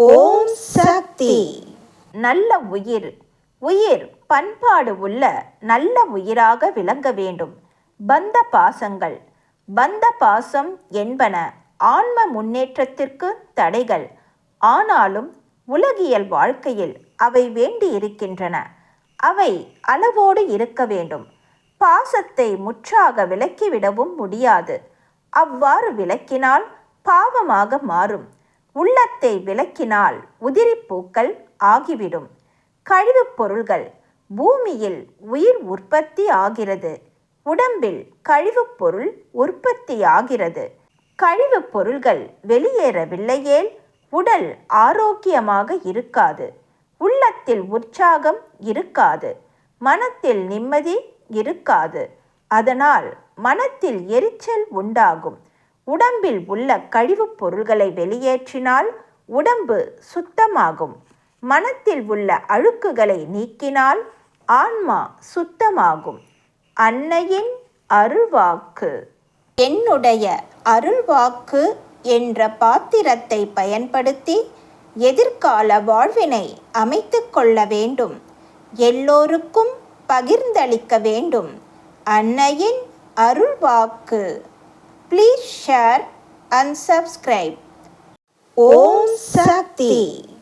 ஓம் சக்தி. நல்ல உயிர். உயிர் பண்பாடு உள்ள நல்ல உயிராக விளங்க வேண்டும். பந்த பாசங்கள். பந்த பாசம் என்பன ஆன்ம முன்னேற்றத்திற்கு தடைகள். ஆனாலும் உலகியல் வாழ்க்கையில் அவை வேண்டி இருக்கின்றன. அவை அளவோடு இருக்க வேண்டும். பாசத்தை முற்றாக விலக்கிவிடவும் முடியாது. அவ்வாறு விலக்கினால் பாவமாக மாறும். உள்ளத்தை விளக்கினால் உதிரிப்பூக்கள் ஆகிவிடும். கழிவுப் பொருள்கள் பூமியில் உயிர் உற்பத்தி ஆகிறது. உடம்பில் கழிவுப் பொருள் உற்பத்தி ஆகிறது. கழிவுப் பொருள்கள் வெளியேறவில்லையேல் உடல் ஆரோக்கியமாக இருக்காது. உள்ளத்தில் உற்சாகம் இருக்காது. மனத்தில் நிம்மதி இருக்காது. அதனால் மனத்தில் எரிச்சல் உண்டாகும். உடம்பில் உள்ள கழிவுப் பொருள்களை வெளியேற்றினால் உடம்பு சுத்தமாகும். மனத்தில் உள்ள அழுக்குகளை நீக்கினால் ஆன்மா சுத்தமாகும். அன்னையின் அருள்வாக்கு. என்னுடைய அருள்வாக்கு என்ற பாத்திரத்தை பயன்படுத்தி எதிர்கால வாழ்வினை அமைத்து கொள்ள வேண்டும். எல்லோருக்கும் பகிர்ந்தளிக்க வேண்டும். அன்னையின் அருள்வாக்கு. Please share and subscribe. Om Sakti.